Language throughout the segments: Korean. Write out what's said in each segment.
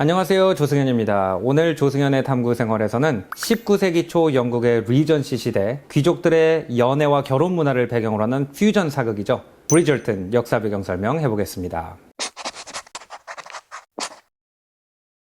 안녕하세요. 조승현입니다. 오늘 조승현의 탐구 생활에서는 19세기 초 영국의 리전시 시대 귀족들의 연애와 결혼 문화를 배경으로 하는 퓨전 사극이죠. 브리절튼 역사 배경 설명 해보겠습니다.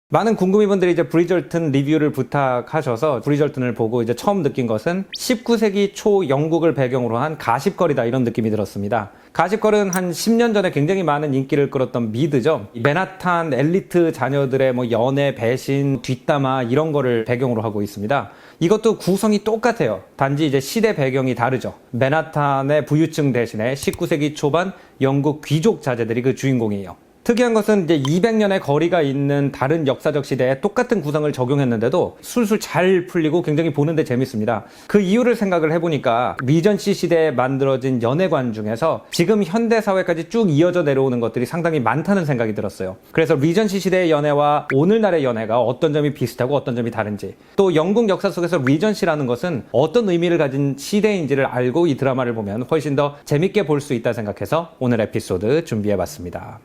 많은 궁금이 분들이 이제 브리절튼 리뷰를 부탁하셔서 브리절튼을 보고 이제 처음 느낀 것은 19세기 초 영국을 배경으로 한 가십거리다 이런 느낌이 들었습니다. 가십걸은 한 10년 전에 굉장히 많은 인기를 끌었던 미드죠. 맨하탄 엘리트 자녀들의 뭐 연애, 배신, 뒷담화 이런 거를 배경으로 하고 있습니다. 이것도 구성이 똑같아요. 단지 이제 시대 배경이 다르죠. 맨하탄의 부유층 대신에 19세기 초반 영국 귀족 자제들이 그 주인공이에요. 특이한 것은 이제 200년의 거리가 있는 다른 역사적 시대에 똑같은 구성을 적용했는데도 술술 잘 풀리고 굉장히 보는데 재밌습니다. 그 이유를 생각을 해보니까 리전시 시대에 만들어진 연애관 중에서 지금 현대 사회까지 쭉 이어져 내려오는 것들이 상당히 많다는 생각이 들었어요. 그래서 리전시 시대의 연애와 오늘날의 연애가 어떤 점이 비슷하고 어떤 점이 다른지 또 영국 역사 속에서 리전시라는 것은 어떤 의미를 가진 시대인지를 알고 이 드라마를 보면 훨씬 더 재밌게 볼 수 있다 생각해서 오늘 에피소드 준비해봤습니다.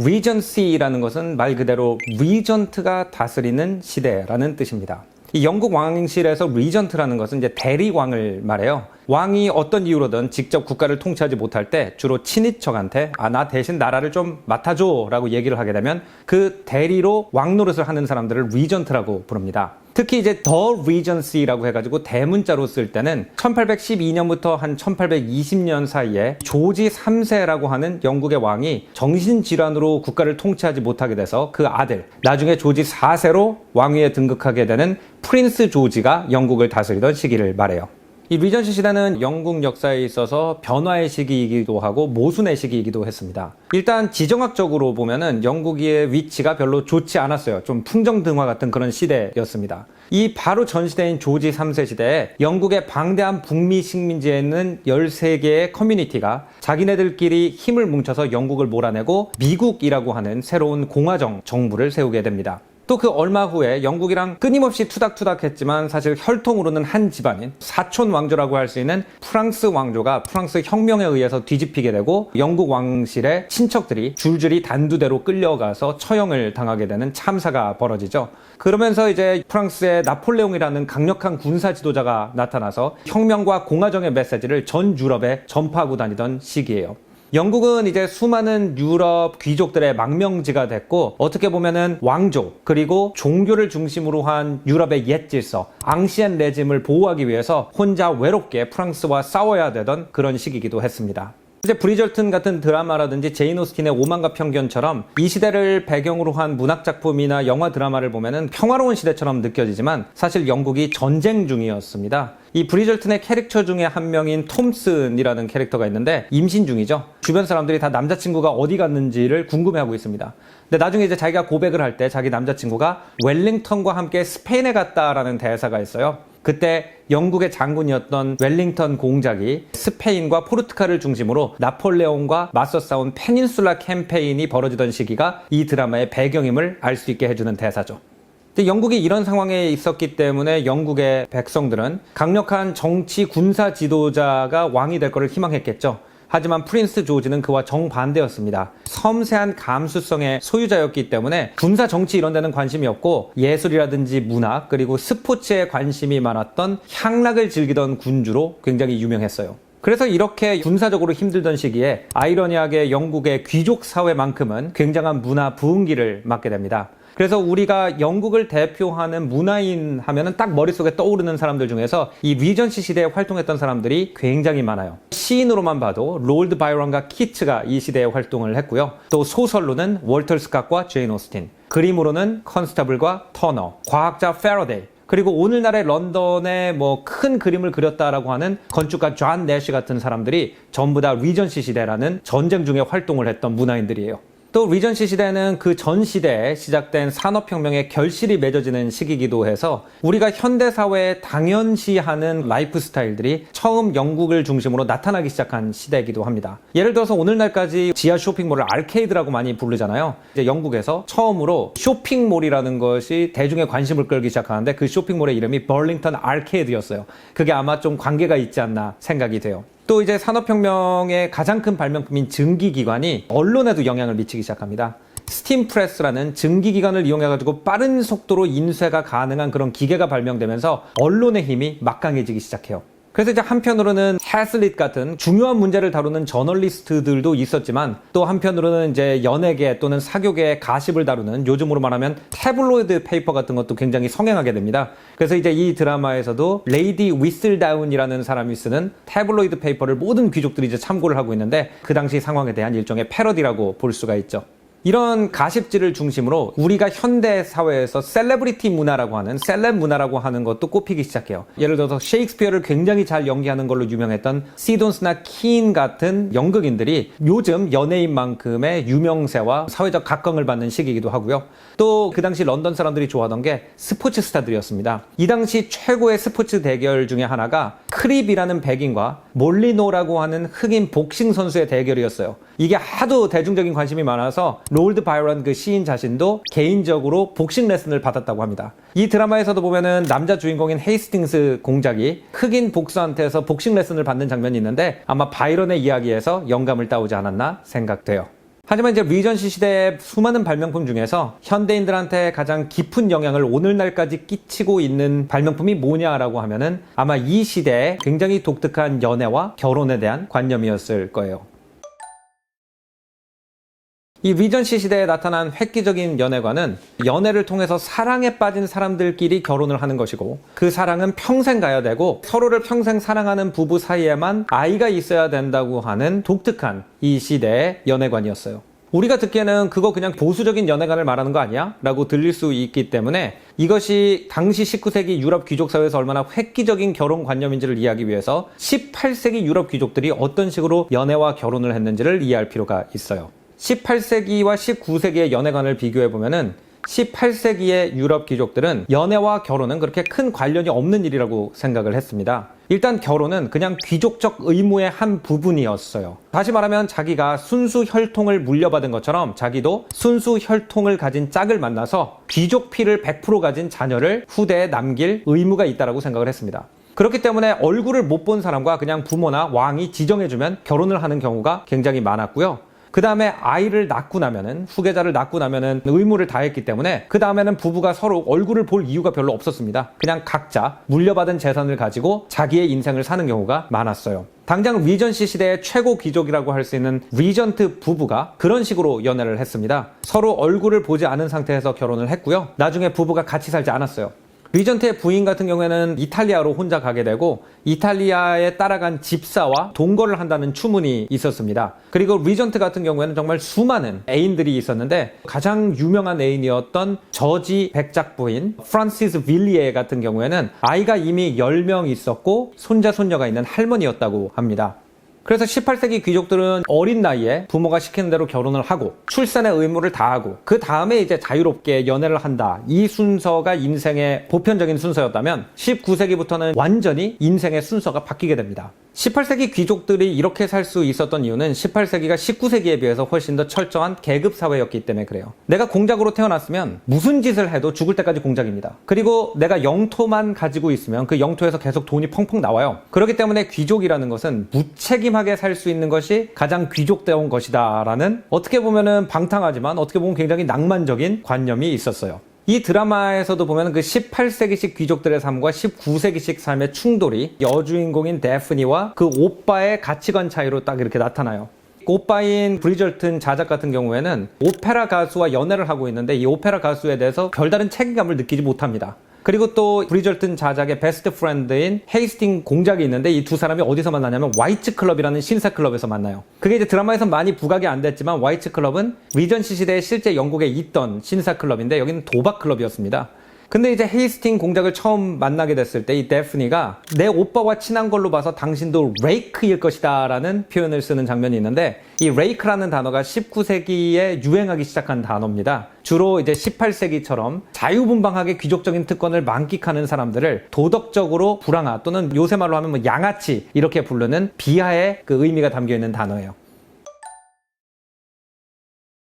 리전시라는 것은 말 그대로 리전트가 다스리는 시대라는 뜻입니다. 이 영국 왕실에서 리전트라는 것은 이제 대리왕을 말해요. 왕이 어떤 이유로든 직접 국가를 통치하지 못할 때 주로 친인척한테 아, 나 대신 나라를 좀 맡아줘 라고 얘기를 하게 되면 그 대리로 왕 노릇을 하는 사람들을 리전트라고 부릅니다. 특히 이제 더 리전시라고 해가지고 대문자로 쓸 때는 1812년부터 한 1820년 사이에 조지 3세라고 하는 영국의 왕이 정신질환으로 국가를 통치하지 못하게 돼서 그 아들, 나중에 조지 4세로 왕위에 등극하게 되는 프린스 조지가 영국을 다스리던 시기를 말해요. 이 리전시 시대는 영국 역사에 있어서 변화의 시기이기도 하고 모순의 시기이기도 했습니다. 일단 지정학적으로 보면은 영국의 위치가 별로 좋지 않았어요. 좀 풍정등화 같은 그런 시대였습니다. 이 바로 전 시대인 조지 3세 시대에 영국의 방대한 북미 식민지에 있는 13개의 커뮤니티가 자기네들끼리 힘을 뭉쳐서 영국을 몰아내고 미국이라고 하는 새로운 공화정 정부를 세우게 됩니다. 또 그 얼마 후에 영국이랑 끊임없이 투닥투닥했지만 사실 혈통으로는 한 집안인 사촌 왕조라고 할 수 있는 프랑스 왕조가 프랑스 혁명에 의해서 뒤집히게 되고 영국 왕실의 친척들이 줄줄이 단두대로 끌려가서 처형을 당하게 되는 참사가 벌어지죠. 그러면서 이제 프랑스의 나폴레옹이라는 강력한 군사 지도자가 나타나서 혁명과 공화정의 메시지를 전 유럽에 전파하고 다니던 시기예요. 영국은 이제 수많은 유럽 귀족들의 망명지가 됐고 어떻게 보면은 왕조 그리고 종교를 중심으로 한 유럽의 옛 질서 앙시엔 레짐을 보호하기 위해서 혼자 외롭게 프랑스와 싸워야 되던 그런 시기이기도 했습니다. 이제 브리절튼 같은 드라마라든지 제인 오스틴의 오만과 편견처럼 이 시대를 배경으로 한 문학 작품이나 영화 드라마를 보면은 평화로운 시대처럼 느껴지지만 사실 영국이 전쟁 중이었습니다. 이 브리절튼의 캐릭터 중에 한 명인 톰슨이라는 캐릭터가 있는데 임신 중이죠. 주변 사람들이 다 남자친구가 어디 갔는지를 궁금해하고 있습니다. 근데 나중에 이제 자기가 고백을 할 때 자기 남자친구가 웰링턴과 함께 스페인에 갔다라는 대사가 있어요. 그때 영국의 장군이었던 웰링턴 공작이 스페인과 포르투갈을 중심으로 나폴레옹과 맞서 싸운 페닌슐라 캠페인이 벌어지던 시기가 이 드라마의 배경임을 알 수 있게 해주는 대사죠. 영국이 이런 상황에 있었기 때문에 영국의 백성들은 강력한 정치 군사 지도자가 왕이 될 것을 희망했겠죠. 하지만 프린스 조지는 그와 정반대였습니다. 섬세한 감수성의 소유자였기 때문에 군사 정치 이런 데는 관심이 없고 예술이라든지 문학 그리고 스포츠에 관심이 많았던 향락을 즐기던 군주로 굉장히 유명했어요. 그래서 이렇게 군사적으로 힘들던 시기에 아이러니하게 영국의 귀족 사회만큼은 굉장한 문화 부흥기를 맞게 됩니다. 그래서 우리가 영국을 대표하는 문화인 하면은 딱 머릿속에 떠오르는 사람들 중에서 이 리전시 시대에 활동했던 사람들이 굉장히 많아요. 시인으로만 봐도 롤드 바이런과 키츠가 이 시대에 활동을 했고요. 또 소설로는 월터 스캇과 제인 오스틴, 그림으로는 컨스타블과 터너, 과학자 페러데이, 그리고 오늘날의 런던에 뭐 큰 그림을 그렸다라고 하는 건축가 존 내시 같은 사람들이 전부 다 리전시 시대라는 전쟁 중에 활동을 했던 문화인들이에요. 또 리전시 시대는 그 전 시대에 시작된 산업혁명의 결실이 맺어지는 시기이기도 해서 우리가 현대사회에 당연시하는 라이프 스타일들이 처음 영국을 중심으로 나타나기 시작한 시대이기도 합니다. 예를 들어서 오늘날까지 지하 쇼핑몰을 아케이드라고 많이 부르잖아요. 이제 영국에서 처음으로 쇼핑몰이라는 것이 대중의 관심을 끌기 시작하는데 그 쇼핑몰의 이름이 벌링턴 아케이드였어요. 그게 아마 좀 관계가 있지 않나 생각이 돼요. 또 이제 산업혁명의 가장 큰 발명품인 증기기관이 언론에도 영향을 미치기 시작합니다. 스팀 프레스라는 증기 기관을 이용해 가지고 빠른 속도로 인쇄가 가능한 그런 기계가 발명되면서 언론의 힘이 막강해지기 시작해요. 그래서 이제 한편으로는 해슬릿 같은 중요한 문제를 다루는 저널리스트들도 있었지만 또 한편으로는 이제 연예계 또는 사교계의 가십을 다루는 요즘으로 말하면 태블로이드 페이퍼 같은 것도 굉장히 성행하게 됩니다. 그래서 이제 이 드라마에서도 레이디 위슬다운이라는 사람이 쓰는 태블로이드 페이퍼를 모든 귀족들이 이제 참고를 하고 있는데 그 당시 상황에 대한 일종의 패러디라고 볼 수가 있죠. 이런 가십지를 중심으로 우리가 현대 사회에서 셀레브리티 문화라고 하는 셀렙 문화라고 하는 것도 꼽히기 시작해요. 예를 들어서 셰익스피어를 굉장히 잘 연기하는 걸로 유명했던 시돈스나 킨 같은 연극인들이 요즘 연예인만큼의 유명세와 사회적 각광을 받는 시기이기도 하고요. 또 그 당시 런던 사람들이 좋아하던 게 스포츠 스타들이었습니다. 이 당시 최고의 스포츠 대결 중에 하나가 크립이라는 백인과 몰리노라고 하는 흑인 복싱 선수의 대결이었어요. 이게 하도 대중적인 관심이 많아서 롤드 바이런 그 시인 자신도 개인적으로 복싱 레슨을 받았다고 합니다. 이 드라마에서도 보면은 남자 주인공인 헤이스팅스 공작이 흑인 복수한테서 복싱 레슨을 받는 장면이 있는데 아마 바이런의 이야기에서 영감을 따오지 않았나 생각돼요. 하지만 이제 리전시 시대의 수많은 발명품 중에서 현대인들한테 가장 깊은 영향을 오늘날까지 끼치고 있는 발명품이 뭐냐라고 하면은 아마 이 시대에 굉장히 독특한 연애와 결혼에 대한 관념이었을 거예요. 이 리전시 시대에 나타난 획기적인 연애관은 연애를 통해서 사랑에 빠진 사람들끼리 결혼을 하는 것이고 그 사랑은 평생 가야 되고 서로를 평생 사랑하는 부부 사이에만 아이가 있어야 된다고 하는 독특한 이 시대의 연애관이었어요. 우리가 듣기에는 그거 그냥 보수적인 연애관을 말하는 거 아니야? 라고 들릴 수 있기 때문에 이것이 당시 19세기 유럽 귀족 사회에서 얼마나 획기적인 결혼 관념인지를 이해하기 위해서 18세기 유럽 귀족들이 어떤 식으로 연애와 결혼을 했는지를 이해할 필요가 있어요. 18세기와 19세기의 연애관을 비교해 보면은 18세기의 유럽 귀족들은 연애와 결혼은 그렇게 큰 관련이 없는 일이라고 생각을 했습니다. 일단 결혼은 그냥 귀족적 의무의 한 부분이었어요. 다시 말하면 자기가 순수 혈통을 물려받은 것처럼 자기도 순수 혈통을 가진 짝을 만나서 귀족 피를 100% 가진 자녀를 후대에 남길 의무가 있다라고 생각을 했습니다. 그렇기 때문에 얼굴을 못 본 사람과 그냥 부모나 왕이 지정해주면 결혼을 하는 경우가 굉장히 많았고요. 그 다음에 아이를 낳고 나면은 후계자를 낳고 나면은 의무를 다했기 때문에 그 다음에는 부부가 서로 얼굴을 볼 이유가 별로 없었습니다. 그냥 각자 물려받은 재산을 가지고 자기의 인생을 사는 경우가 많았어요. 당장 리전시 시대의 최고 귀족이라고 할 수 있는 리전트 부부가 그런 식으로 연애를 했습니다. 서로 얼굴을 보지 않은 상태에서 결혼을 했고요. 나중에 부부가 같이 살지 않았어요. 리전트의 부인 같은 경우에는 이탈리아로 혼자 가게 되고 이탈리아에 따라간 집사와 동거를 한다는 추문이 있었습니다. 그리고 리전트 같은 경우에는 정말 수많은 애인들이 있었는데 가장 유명한 애인이었던 저지 백작 부인 프란시스 윌리에 같은 경우에는 아이가 이미 10명 있었고 손자 손녀가 있는 할머니였다고 합니다. 그래서 18세기 귀족들은 어린 나이에 부모가 시키는 대로 결혼을 하고 출산의 의무를 다하고 그 다음에 이제 자유롭게 연애를 한다. 이 순서가 인생의 보편적인 순서였다면 19세기부터는 완전히 인생의 순서가 바뀌게 됩니다. 18세기 귀족들이 이렇게 살 수 있었던 이유는 18세기가 19세기에 비해서 훨씬 더 철저한 계급 사회였기 때문에 그래요. 내가 공작으로 태어났으면 무슨 짓을 해도 죽을 때까지 공작입니다. 그리고 내가 영토만 가지고 있으면 그 영토에서 계속 돈이 펑펑 나와요. 그렇기 때문에 귀족이라는 것은 무책임하게 살 수 있는 것이 가장 귀족다운 것이다라는 어떻게 보면은 방탕하지만 어떻게 보면 굉장히 낭만적인 관념이 있었어요. 이 드라마에서도 보면 그 18세기식 귀족들의 삶과 19세기식 삶의 충돌이 여주인공인 데프니와 그 오빠의 가치관 차이로 딱 이렇게 나타나요. 오빠인 브리절튼 자작 같은 경우에는 오페라 가수와 연애를 하고 있는데 이 오페라 가수에 대해서 별다른 책임감을 느끼지 못합니다. 그리고 또 브리절튼 자작의 베스트 프렌드인 헤이스팅 공작이 있는데 이 두 사람이 어디서 만나냐면 와이츠 클럽이라는 신사 클럽에서 만나요. 그게 이제 드라마에서 많이 부각이 안 됐지만 와이츠 클럽은 리전시 시대에 실제 영국에 있던 신사 클럽인데 여기는 도박 클럽이었습니다. 근데 이제 헤이스팅 공작을 처음 만나게 됐을 때 이 데프니가 내 오빠와 친한 걸로 봐서 당신도 레이크일 것이다 라는 표현을 쓰는 장면이 있는데 이 레이크라는 단어가 19세기에 유행하기 시작한 단어입니다. 주로 이제 18세기처럼 자유분방하게 귀족적인 특권을 만끽하는 사람들을 도덕적으로 불황아 또는 요새 말로 하면 뭐 양아치 이렇게 부르는 비하의 그 의미가 담겨 있는 단어예요.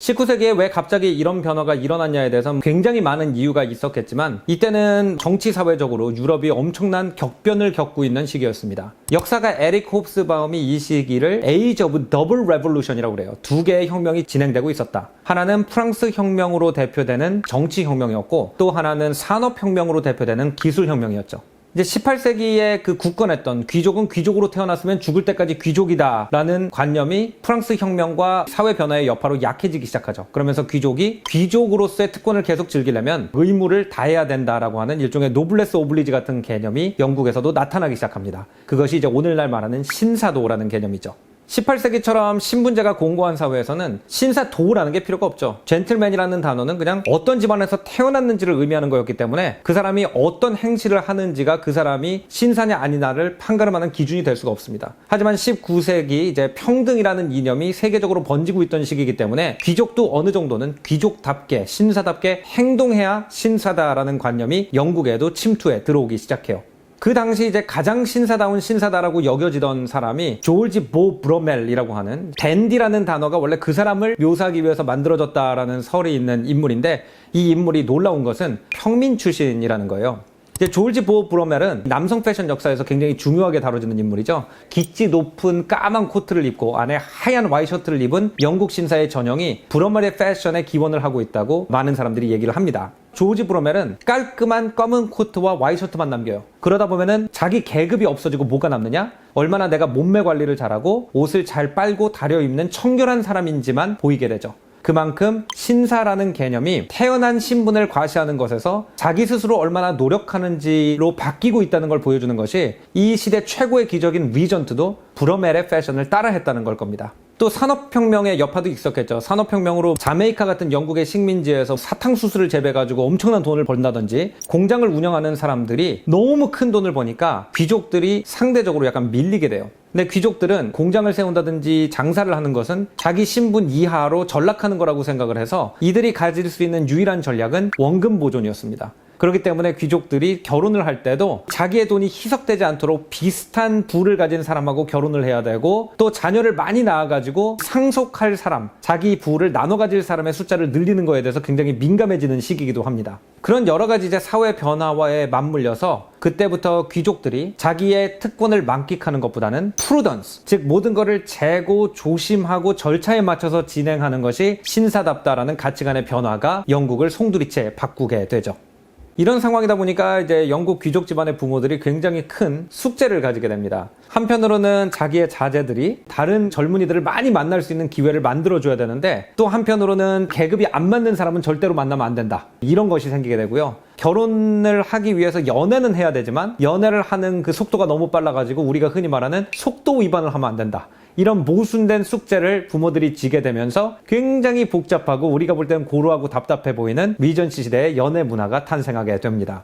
19세기에 왜 갑자기 이런 변화가 일어났냐에 대해서 굉장히 많은 이유가 있었겠지만 이때는 정치 사회적으로 유럽이 엄청난 격변을 겪고 있는 시기였습니다. 역사가 에릭 홉스바움이 이 시기를 Age of Double Revolution이라고 그래요. 두 개의 혁명이 진행되고 있었다. 하나는 프랑스 혁명으로 대표되는 정치 혁명이었고 또 하나는 산업 혁명으로 대표되는 기술 혁명이었죠. 이제 18세기에 그 굳건했던 귀족은 귀족으로 태어났으면 죽을 때까지 귀족이다라는 관념이 프랑스 혁명과 사회 변화의 여파로 약해지기 시작하죠. 그러면서 귀족이 귀족으로서의 특권을 계속 즐기려면 의무를 다해야 된다라고 하는 일종의 노블레스 오블리지 같은 개념이 영국에서도 나타나기 시작합니다. 그것이 이제 오늘날 말하는 신사도라는 개념이죠. 18세기처럼 신분제가 공고한 사회에서는 신사도라는 게 필요가 없죠. 젠틀맨이라는 단어는 그냥 어떤 집안에서 태어났는지를 의미하는 거였기 때문에 그 사람이 어떤 행실을 하는지가 그 사람이 신사냐 아니냐를 판가름하는 기준이 될 수가 없습니다. 하지만 19세기 이제 평등이라는 이념이 세계적으로 번지고 있던 시기이기 때문에 귀족도 어느 정도는 귀족답게 신사답게 행동해야 신사다라는 관념이 영국에도 침투해 들어오기 시작해요. 그 당시 이제 가장 신사다운 신사다라고 여겨지던 사람이 조르지 보 브로멜이라고 하는 댄디라는 단어가 원래 그 사람을 묘사하기 위해서 만들어졌다라는 설이 있는 인물인데 이 인물이 놀라운 것은 평민 출신이라는 거예요. 이제 조르지 보 브로멜은 남성 패션 역사에서 굉장히 중요하게 다뤄지는 인물이죠. 기지 높은 까만 코트를 입고 안에 하얀 와이셔츠를 입은 영국 신사의 전형이 브로멜의 패션에 기원을 하고 있다고 많은 사람들이 얘기를 합니다. 조지 브로멜은 깔끔한 검은 코트와 와이셔츠만 남겨요. 그러다 보면은 자기 계급이 없어지고 뭐가 남느냐? 얼마나 내가 몸매 관리를 잘하고 옷을 잘 빨고 다려 입는 청결한 사람인지만 보이게 되죠. 그만큼 신사라는 개념이 태어난 신분을 과시하는 것에서 자기 스스로 얼마나 노력하는지로 바뀌고 있다는 걸 보여주는 것이 이 시대 최고의 기적인 리전트도 브로멜의 패션을 따라했다는 걸 겁니다. 또 산업혁명의 여파도 있었겠죠. 산업혁명으로 자메이카 같은 영국의 식민지에서 사탕수수를 재배해가지고 엄청난 돈을 번다든지 공장을 운영하는 사람들이 너무 큰 돈을 버니까 귀족들이 상대적으로 약간 밀리게 돼요. 근데 귀족들은 공장을 세운다든지 장사를 하는 것은 자기 신분 이하로 전락하는 거라고 생각을 해서 이들이 가질 수 있는 유일한 전략은 원금 보존이었습니다. 그렇기 때문에 귀족들이 결혼을 할 때도 자기의 돈이 희석되지 않도록 비슷한 부를 가진 사람하고 결혼을 해야 되고 또 자녀를 많이 낳아가지고 상속할 사람, 자기 부를 나눠 가질 사람의 숫자를 늘리는 거에 대해서 굉장히 민감해지는 시기이기도 합니다. 그런 여러 가지 이제 사회 변화와에 맞물려서 그때부터 귀족들이 자기의 특권을 만끽하는 것보다는 프루던스, 즉 모든 것을 재고 조심하고 절차에 맞춰서 진행하는 것이 신사답다라는 가치관의 변화가 영국을 송두리째 바꾸게 되죠. 이런 상황이다 보니까 이제 영국 귀족 집안의 부모들이 굉장히 큰 숙제를 가지게 됩니다. 한편으로는 자기의 자제들이 다른 젊은이들을 많이 만날 수 있는 기회를 만들어줘야 되는데 또 한편으로는 계급이 안 맞는 사람은 절대로 만나면 안 된다. 이런 것이 생기게 되고요. 결혼을 하기 위해서 연애는 해야 되지만 연애를 하는 그 속도가 너무 빨라가지고 우리가 흔히 말하는 속도 위반을 하면 안 된다. 이런 모순된 숙제를 부모들이 지게 되면서 굉장히 복잡하고 우리가 볼 때는 고루하고 답답해 보이는 리전시 시대의 연애 문화가 탄생하게 됩니다.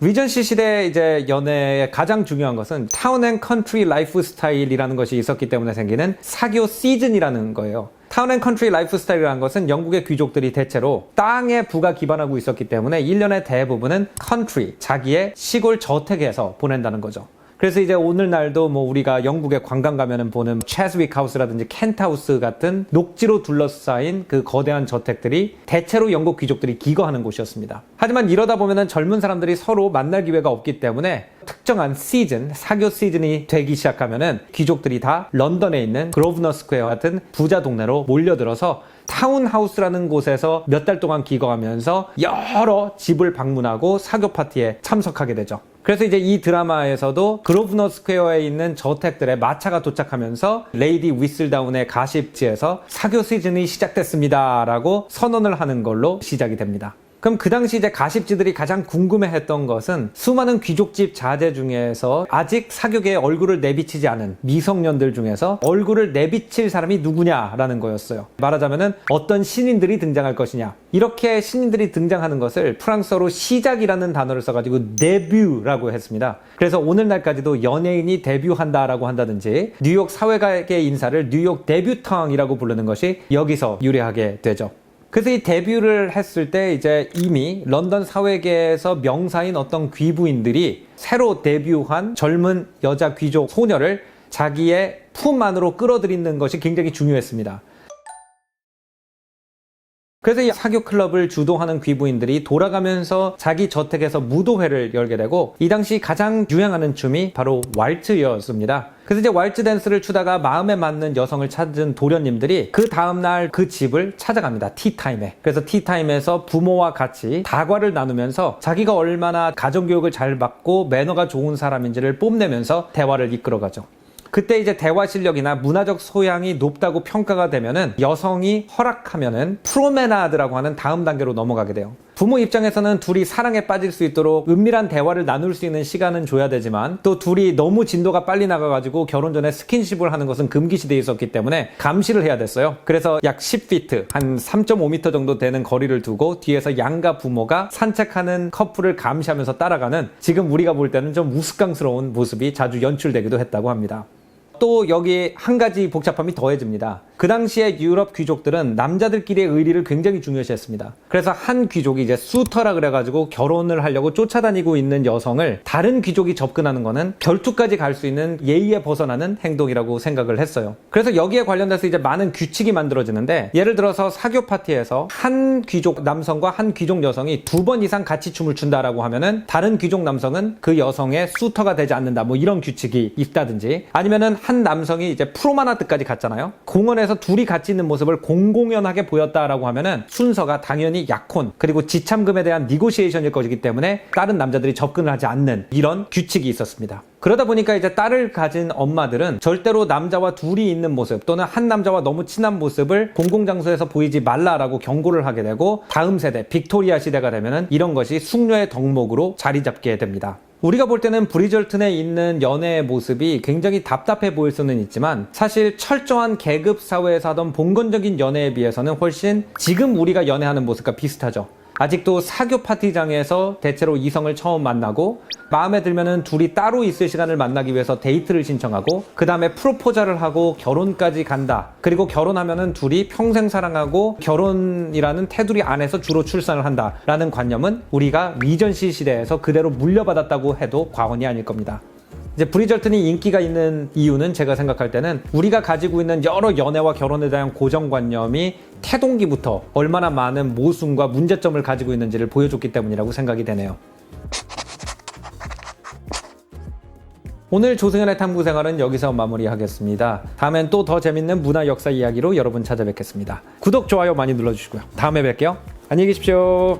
리전시 시대 이제 연애의 가장 중요한 것은 타운 앤 컨트리 라이프 스타일이라는 것이 있었기 때문에 생기는 사교 시즌이라는 거예요. 타운 앤 컨트리 라이프 스타일이라는 것은 영국의 귀족들이 대체로 땅에 부가 기반하고 있었기 때문에 1년의 대부분은 컨트리, 자기의 시골 저택에서 보낸다는 거죠. 그래서 이제 오늘날도 뭐 우리가 영국에 관광 가면은 보는 체스윅 하우스라든지 켄트 하우스 같은 녹지로 둘러싸인 그 거대한 저택들이 대체로 영국 귀족들이 기거하는 곳이었습니다. 하지만 이러다 보면은 젊은 사람들이 서로 만날 기회가 없기 때문에 특정한 시즌, 사교 시즌이 되기 시작하면은 귀족들이 다 런던에 있는 그로브너 스퀘어 같은 부자 동네로 몰려들어서 타운하우스라는 곳에서 몇 달 동안 기거하면서 여러 집을 방문하고 사교 파티에 참석하게 되죠. 그래서 이제 이 드라마에서도 그로브너 스퀘어에 있는 저택들에 마차가 도착하면서 레이디 위슬다운의 가십지에서 사교 시즌이 시작됐습니다라고 선언을 하는 걸로 시작이 됩니다. 그럼 그 당시 이제 가십지들이 가장 궁금해했던 것은 수많은 귀족집 자제 중에서 아직 사교계에 얼굴을 내비치지 않은 미성년들 중에서 얼굴을 내비칠 사람이 누구냐라는 거였어요. 말하자면은 어떤 신인들이 등장할 것이냐. 이렇게 신인들이 등장하는 것을 프랑스어로 시작이라는 단어를 써가지고 데뷔라고 했습니다. 그래서 오늘날까지도 연예인이 데뷔한다라고 한다든지 뉴욕 사회가의 인사를 뉴욕 데뷔탕이라고 부르는 것이 여기서 유래하게 되죠. 그래서 이 데뷔를 했을 때 이제 이미 런던 사회계에서 명사인 어떤 귀부인들이 새로 데뷔한 젊은 여자 귀족 소녀를 자기의 품 안으로 끌어들이는 것이 굉장히 중요했습니다. 그래서 이 사교 클럽을 주도하는 귀부인들이 돌아가면서 자기 저택에서 무도회를 열게 되고 이 당시 가장 유행하는 춤이 바로 왈츠였습니다. 그래서 이제 왈츠 댄스를 추다가 마음에 맞는 여성을 찾은 도련님들이 그 다음날 그 집을 찾아갑니다. 티타임에. 그래서 티타임에서 부모와 같이 다과를 나누면서 자기가 얼마나 가정교육을 잘 받고 매너가 좋은 사람인지를 뽐내면서 대화를 이끌어가죠. 그때 이제 대화 실력이나 문화적 소양이 높다고 평가가 되면은 여성이 허락하면은 프로메나드라고 하는 다음 단계로 넘어가게 돼요. 부모 입장에서는 둘이 사랑에 빠질 수 있도록 은밀한 대화를 나눌 수 있는 시간은 줘야 되지만 또 둘이 너무 진도가 빨리 나가가지고 결혼 전에 스킨십을 하는 것은 금기시되어 있었기 때문에 감시를 해야 됐어요. 그래서 약 10피트, 한 3.5m 정도 되는 거리를 두고 뒤에서 양가 부모가 산책하는 커플을 감시하면서 따라가는 지금 우리가 볼 때는 좀 우스꽝스러운 모습이 자주 연출되기도 했다고 합니다. 또 여기 한 가지 복잡함이 더해집니다. 그 당시에 유럽 귀족들은 남자들끼리의 의리를 굉장히 중요시했습니다. 그래서 한 귀족이 이제 수터라 그래가지고 결혼을 하려고 쫓아다니고 있는 여성을 다른 귀족이 접근하는 거는 결투까지 갈 수 있는 예의에 벗어나는 행동이라고 생각을 했어요. 그래서 여기에 관련돼서 이제 많은 규칙이 만들어지는데 예를 들어서 사교 파티에서 한 귀족 남성과 한 귀족 여성이 두 번 이상 같이 춤을 춘다라고 하면은 다른 귀족 남성은 그 여성의 수터가 되지 않는다. 뭐 이런 규칙이 있다든지 아니면은 한 남성이 이제 프로마나드까지 갔잖아요. 공원에서 둘이 같이 있는 모습을 공공연하게 보였다라고 하면은 순서가 당연히 약혼 그리고 지참금에 대한 니고시에이션일 것이기 때문에 다른 남자들이 접근을 하지 않는 이런 규칙이 있었습니다. 그러다 보니까 이제 딸을 가진 엄마들은 절대로 남자와 둘이 있는 모습 또는 한 남자와 너무 친한 모습을 공공장소에서 보이지 말라라고 경고를 하게 되고 다음 세대 빅토리아 시대가 되면은 이런 것이 숙녀의 덕목으로 자리 잡게 됩니다. 우리가 볼 때는 브리절튼에 있는 연애의 모습이 굉장히 답답해 보일 수는 있지만 사실 철저한 계급 사회에서 하던 봉건적인 연애에 비해서는 훨씬 지금 우리가 연애하는 모습과 비슷하죠. 아직도 사교 파티장에서 대체로 이성을 처음 만나고 마음에 들면은 둘이 따로 있을 시간을 만나기 위해서 데이트를 신청하고 그 다음에 프로포저를 하고 결혼까지 간다. 그리고 결혼하면은 둘이 평생 사랑하고 결혼이라는 테두리 안에서 주로 출산을 한다라는 관념은 우리가 리전시 시대에서 그대로 물려받았다고 해도 과언이 아닐 겁니다. 이제 브리절튼이 인기가 있는 이유는 제가 생각할 때는 우리가 가지고 있는 여러 연애와 결혼에 대한 고정관념이 태동기부터 얼마나 많은 모순과 문제점을 가지고 있는지를 보여줬기 때문이라고 생각이 되네요. 오늘 조승현의 탐구 생활은 여기서 마무리하겠습니다. 다음엔 또 더 재밌는 문화 역사 이야기로 여러분 찾아뵙겠습니다. 구독, 좋아요 많이 눌러주시고요. 다음에 뵐게요. 안녕히 계십시오.